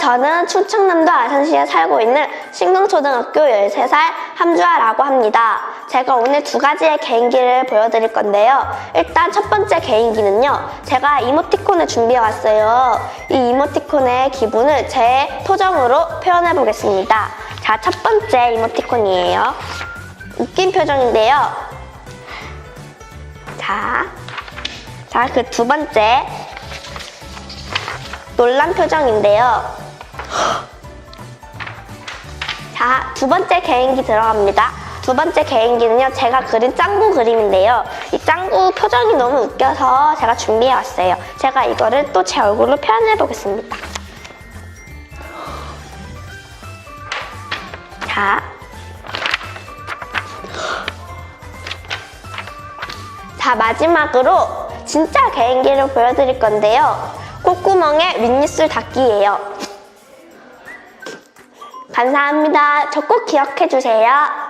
저는 충청남도 아산시에 살고 있는 신궁초등학교 13살 함주아라고 합니다. 제가 오늘 두 가지의 개인기를 보여드릴 건데요. 일단 첫 번째 개인기는요. 제가 이모티콘을 준비해 왔어요. 이 이모티콘의 기분을 제 토정으로 표현해 보겠습니다. 자, 첫 번째 이모티콘이에요. 웃긴 표정인데요. 자, 자, 그 두 번째 놀란 표정인데요. 자, 두 번째 개인기 들어갑니다. 두 번째 개인기는요, 제가 그린 짱구 그림인데요. 이 짱구 표정이 너무 웃겨서 제가 준비해 왔어요. 제가 이거를 또 제 얼굴로 표현해 보겠습니다. 자. 자, 마지막으로 진짜 개인기를 보여드릴 건데요. 콧구멍에 윗입술 닦기예요. 감사합니다. 저 꼭 기억해 주세요.